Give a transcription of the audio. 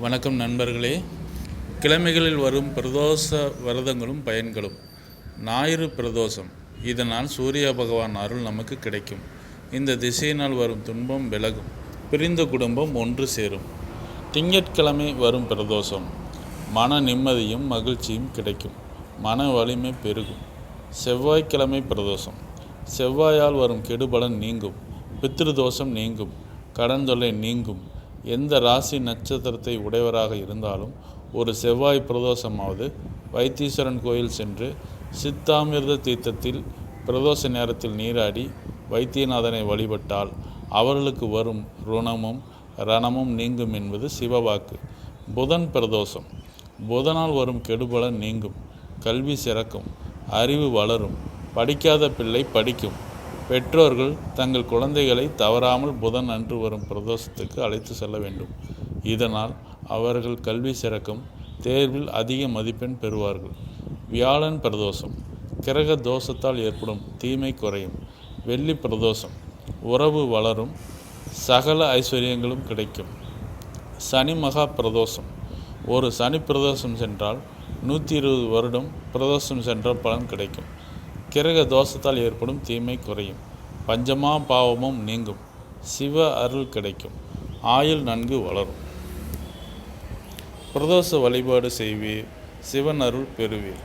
வணக்கம் நண்பர்களே. கிழமைகளில் வரும் பிரதோஷ விரதங்களும் பயன்களும். ஞாயிறு பிரதோஷம். இதனால் சூரிய பகவான் அருள் நமக்கு கிடைக்கும். இந்த திசையினால் வரும் துன்பம் விலகும். பிரிந்த குடும்பம் ஒன்று சேரும். திங்கட்கிழமை வரும் பிரதோஷம். மன நிம்மதியும் மகிழ்ச்சியும் கிடைக்கும். மன வலிமை பெருகும். செவ்வாய்க்கிழமை பிரதோஷம். செவ்வாயால் வரும் கெடுபலன் நீங்கும். பித்ருதோஷம் நீங்கும். கடன் தொல்லை நீங்கும். எந்த ராசி நட்சத்திரத்தை உடையவராக இருந்தாலும் ஒரு செவ்வாய் பிரதோஷமாவது வைத்தீஸ்வரன் கோயில் சென்று சித்தாமிர்த தீர்த்தத்தில் பிரதோஷ நேரத்தில் நீராடி வைத்தியநாதனை வழிபட்டால் அவர்களுக்கு வரும் ருணமும் ரணமும் நீங்கும் என்பது சிவவாக்கு. புதன் பிரதோஷம். புதனால் வரும் கெடுபலன் நீங்கும். கல்வி சிறக்கும். அறிவு வளரும். படிக்காத பிள்ளை படிக்கும். பெற்றோர்கள் தங்கள் குழந்தைகளை தவறாமல் புதன் அன்று வரும் பிரதோஷத்துக்கு அழைத்து செல்ல வேண்டும். இதனால் அவர்கள் கல்வி சிறக்கும் தேர்வில் அதிக மதிப்பெண் பெறுவார்கள். வியாழன் பிரதோஷம். கிரக தோஷத்தால் ஏற்படும் தீமை குறையும். வெள்ளி பிரதோஷம். உறவு வளரும் சகல ஐஸ்வர்யங்களும் கிடைக்கும். சனி மகா பிரதோஷம். ஒரு சனி பிரதோஷம் சென்றால் நூற்றி இருபது வருடம் பிரதோஷம் சென்ற பலன் கிடைக்கும். கிரக தோஷத்தால் ஏற்படும் தீமை குறையும். பஞ்சமா பாவமும் நீங்கும். சிவ அருள் கிடைக்கும். ஆயுள் நன்கு வளரும். பிரதோஷ வழிபாடு செய்வீர். சிவன் அருள் பெறுவீர்.